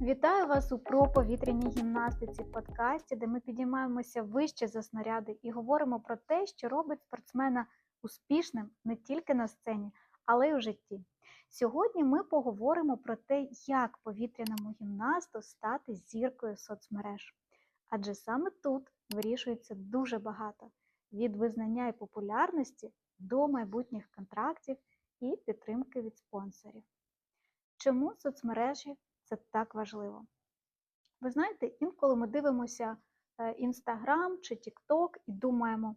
Вітаю вас у про повітряній гімнастиці подкасті, де ми підіймаємося вище за снаряди і говоримо про те, що робить спортсмена успішним не тільки на сцені, але й у житті. Сьогодні ми поговоримо про те, як повітряному гімнасту стати зіркою соцмереж. Адже саме тут вирішується дуже багато від визнання і популярності до майбутніх контрактів і підтримки від спонсорів. Чому соцмережі це так важливо? Ви знаєте, інколи ми дивимося Інстаграм чи Тікток і думаємо,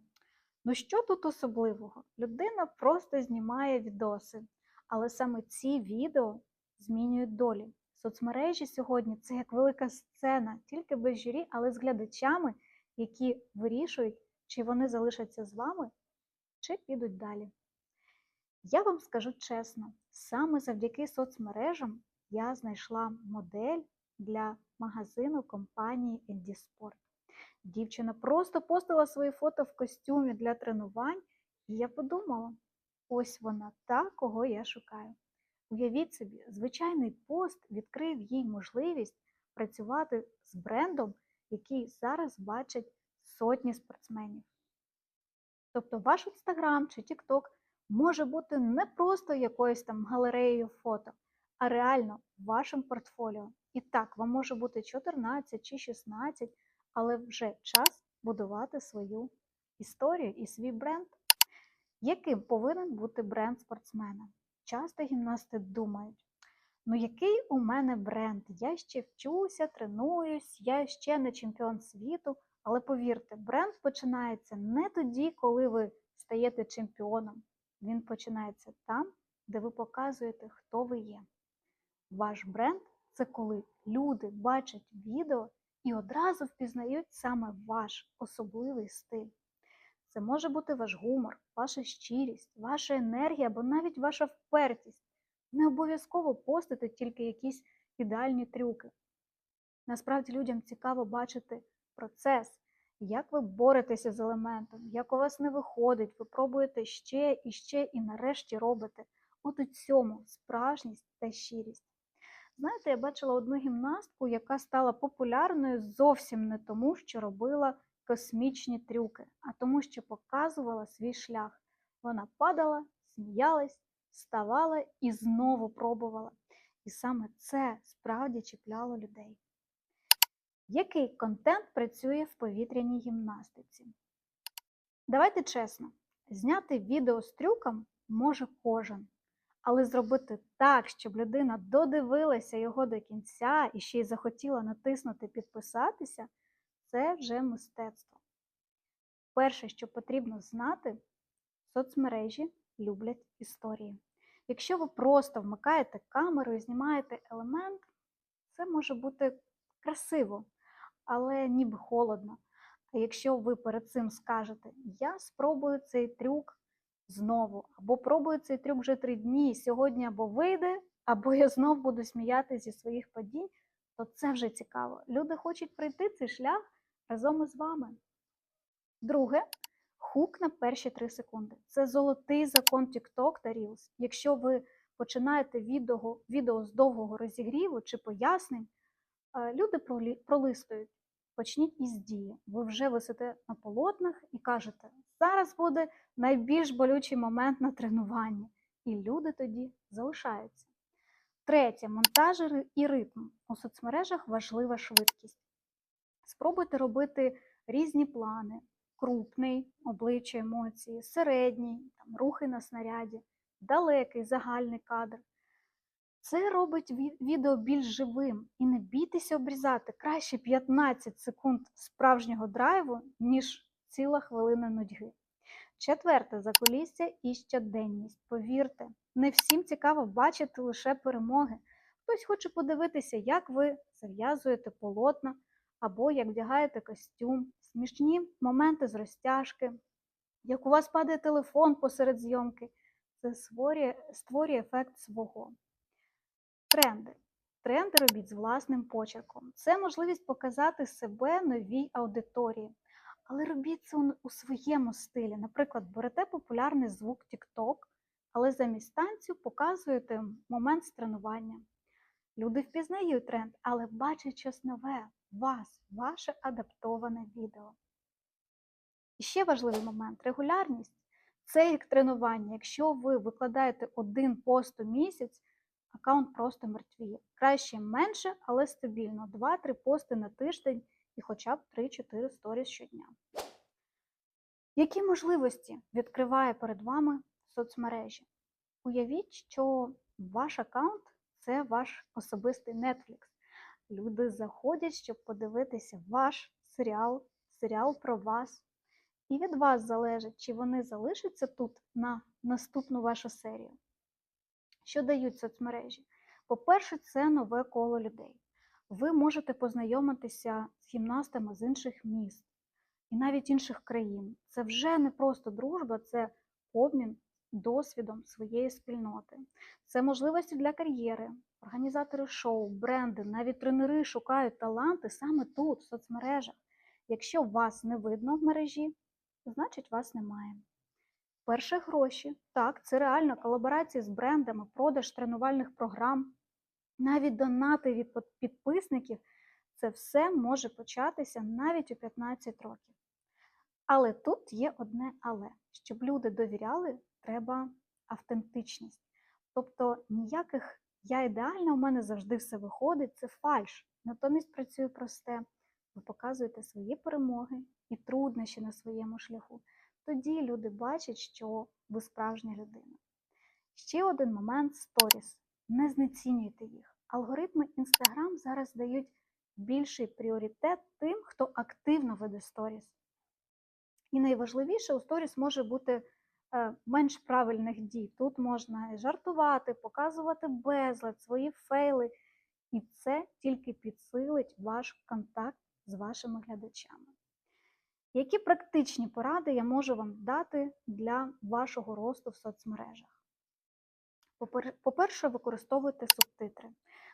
ну що тут особливого? Людина просто знімає відоси, але саме ці відео змінюють долі. Соцмережі сьогодні це як велика сцена, тільки без журі, але з глядачами, які вирішують, чи вони залишаться з вами, чи підуть далі. Я вам скажу чесно, саме завдяки соцмережам я знайшла модель для магазину компанії Еді Sport. Дівчина просто постила свої фото в костюмі для тренувань, і я подумала: ось вона та, кого я шукаю. Уявіть собі, звичайний пост відкрив їй можливість працювати з брендом, який зараз бачать сотні спортсменів. Тобто ваш інстаграм чи Тікток може бути не просто якоюсь там галереєю фото, а реально вашим портфоліо. І так, вам може бути 14 чи 16, але вже час будувати свою історію і свій бренд. Яким повинен бути бренд спортсмена? Часто гімнасти думають, ну який у мене бренд? Я ще вчуся, тренуюсь, я ще не чемпіон світу. Але повірте, бренд починається не тоді, коли ви стаєте чемпіоном. Він починається там, де ви показуєте, хто ви є. Ваш бренд це коли люди бачать відео і одразу впізнають саме ваш особливий стиль. Це може бути ваш гумор, ваша щирість, ваша енергія або навіть ваша впертість. Не обов'язково постити тільки якісь ідеальні трюки. Насправді людям цікаво бачити процес, як ви боретеся з елементом, як у вас не виходить, ви пробуєте ще і ще і нарешті робите. От у цьому справжність та щирість. Знаєте, я бачила одну гімнастку, яка стала популярною зовсім не тому, що робила космічні трюки, а тому, що показувала свій шлях. Вона падала, сміялась, вставала і знову пробувала. І саме це справді чіпляло людей. Який контент працює в повітряній гімнастиці? Давайте чесно, зняти відео з трюком може кожен. Але зробити так, щоб людина додивилася його до кінця і ще й захотіла натиснути підписатися, це вже мистецтво. Перше, що потрібно знати, соцмережі люблять історії. Якщо ви просто вмикаєте камеру і знімаєте елемент, це може бути красиво, але ніби холодно. А якщо ви перед цим скажете, я спробую цей трюк знову, або пробую цей трюк вже три дні, сьогодні або вийде, або я знов буду сміяти зі своїх падінь, то це вже цікаво. Люди хочуть пройти цей шлях разом із вами. Друге, хук на перші 3 секунди. Це золотий закон TikTok та Reels. Якщо ви починаєте відео, відео з довгого розігріву чи пояснень, люди пролистують. Почніть із дії. Ви вже висите на полотнах і кажете, зараз буде найбільш болючий момент на тренуванні. І люди тоді залишаються. Третє монтаж і ритм. У соцмережах важлива швидкість. Спробуйте робити різні плани: крупний, обличчя емоції, середній, там, рухи на снаряді, далекий загальний кадр. Це робить відео більш живим і не бійтеся обрізати краще 15 секунд справжнього драйву, ніж ціла хвилина нудьги. Четверте закулісся і щоденність. Повірте, не всім цікаво бачити лише перемоги. Хтось хоче подивитися, як ви зав'язуєте полотна або як вдягаєте костюм, смішні моменти з розтяжки, як у вас падає телефон посеред зйомки. Це створює, створює ефект свого. Тренди. Тренди робіть з власним почерком. Це можливість показати себе новій аудиторії. Але робіть це у своєму стилі. Наприклад, берете популярний звук TikTok, але замість танцю показуєте момент з тренування. Люди впізнають тренд, але бачать щось нове, вас, ваше адаптоване відео. І ще важливий момент регулярність. Це як тренування. Якщо ви викладаєте один пост у місяць, аккаунт просто мертвіє. Краще менше, але стабільно. 2-3 пости на тиждень і хоча б 3-4 сторіс щодня. Які можливості відкриває перед вами соцмережі? Уявіть, що ваш аккаунт це ваш особистий Netflix. Люди заходять, щоб подивитися ваш серіал, серіал про вас. І від вас залежить, чи вони залишаться тут на наступну вашу серію. Що дають соцмережі? По-перше, це нове коло людей. Ви можете познайомитися з гімнастами з інших міст і навіть інших країн. Це вже не просто дружба, це обмін досвідом своєї спільноти. Це можливості для кар'єри, організатори шоу, бренди, навіть тренери шукають таланти саме тут, в соцмережах. Якщо вас не видно в мережі, значить вас немає. Перше гроші. Так, це реально колаборації з брендами, продаж тренувальних програм, навіть донати від підписників. Це все може початися навіть у 15 років. Але тут є одне але. Щоб люди довіряли, треба автентичність. Тобто ніяких я ідеальна, у мене завжди все виходить, це фальш. Натомість працює просте. Ви показуєте свої перемоги і труднощі на своєму шляху. Тоді люди бачать, що ви справжня людина. Ще один момент сторіс. Не знецінюйте їх. Алгоритми Instagram зараз дають більший пріоритет тим, хто активно веде сторіс. І найважливіше у сторіс може бути е, менш правильних дій. Тут можна жартувати, показувати безлад, свої фейли, і це тільки підсилить ваш контакт з вашими глядачами. Які практичні поради я можу вам дати для вашого росту в соцмережах? По-перше, використовуйте субтитри.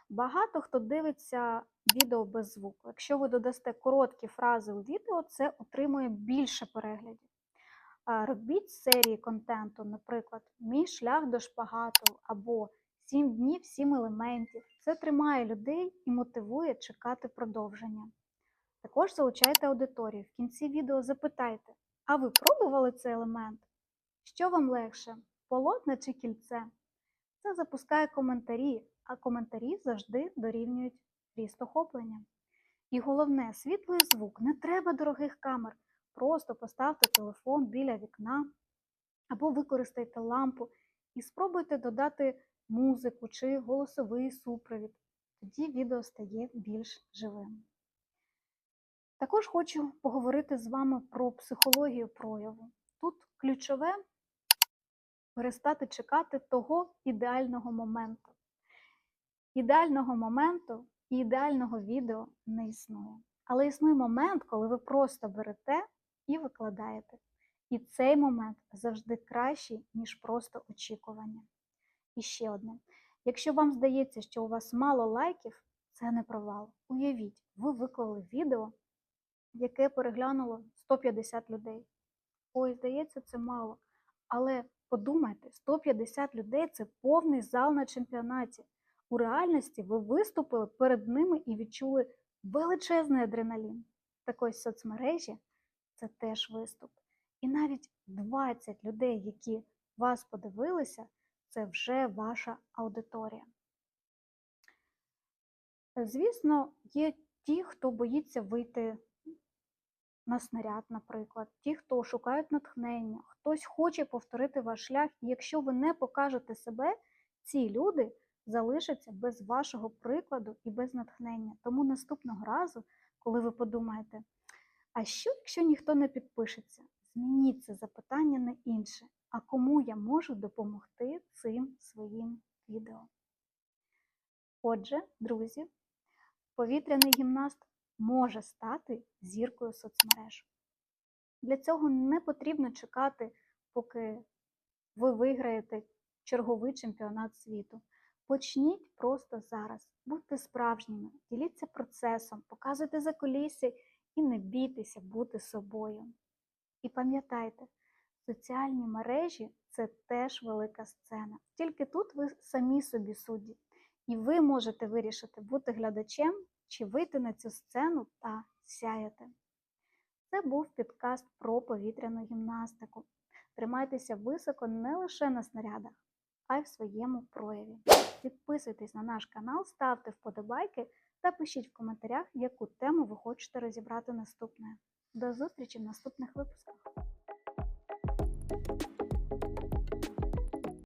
Багато хто дивиться відео без звуку. Якщо ви додасте короткі фрази у відео, це отримує більше переглядів. Робіть серії контенту, наприклад, Мій шлях до шпагату або Сім днів, сім елементів. Це тримає людей і мотивує чекати продовження. Також залучайте аудиторію. В кінці відео запитайте, а ви пробували цей елемент? Що вам легше? Полотне чи кільце? Це запускає коментарі, а коментарі завжди дорівнюють ріст охоплення. І головне, світлий звук. Не треба дорогих камер. Просто поставте телефон біля вікна або використайте лампу і спробуйте додати музику чи голосовий супровід. Тоді відео стає більш живим. Також хочу поговорити з вами про психологію прояву. Тут ключове перестати чекати того ідеального моменту. Ідеального моменту і ідеального відео не існує. Але існує момент, коли ви просто берете і викладаєте. І цей момент завжди кращий, ніж просто очікування. І ще одне. Якщо вам здається, що у вас мало лайків, це не провал. Уявіть, ви виклали відео, яке переглянуло 150 людей. Ой, здається, це мало. Але подумайте, 150 людей це повний зал на чемпіонаті. У реальності ви виступили перед ними і відчули величезний адреналін. Так ось соцмережі це теж виступ. І навіть 20 людей, які вас подивилися, це вже ваша аудиторія. Звісно, є ті, хто боїться вийти на снаряд, наприклад, ті, хто шукають натхнення, хтось хоче повторити ваш шлях, і якщо ви не покажете себе, ці люди залишаться без вашого прикладу і без натхнення. Тому наступного разу, коли ви подумаєте, а що, якщо ніхто не підпишеться? Змініть це запитання на інше. А кому я можу допомогти цим своїм відео? Отже, друзі, повітряний гімнаст може стати зіркою соцмереж. Для цього не потрібно чекати, поки ви виграєте черговий чемпіонат світу. Почніть просто зараз, будьте справжніми, діліться процесом, показуйте за закулісся і не бійтеся бути собою. І пам'ятайте, соціальні мережі це теж велика сцена. Тільки тут ви самі собі судді. І ви можете вирішити бути глядачем чи вийти на цю сцену та сяяти. Це був підкаст про повітряну гімнастику. Тримайтеся високо не лише на снарядах, а й в своєму прояві. Підписуйтесь на наш канал, ставте вподобайки та пишіть в коментарях, яку тему ви хочете розібрати наступною. До зустрічі в наступних випусках!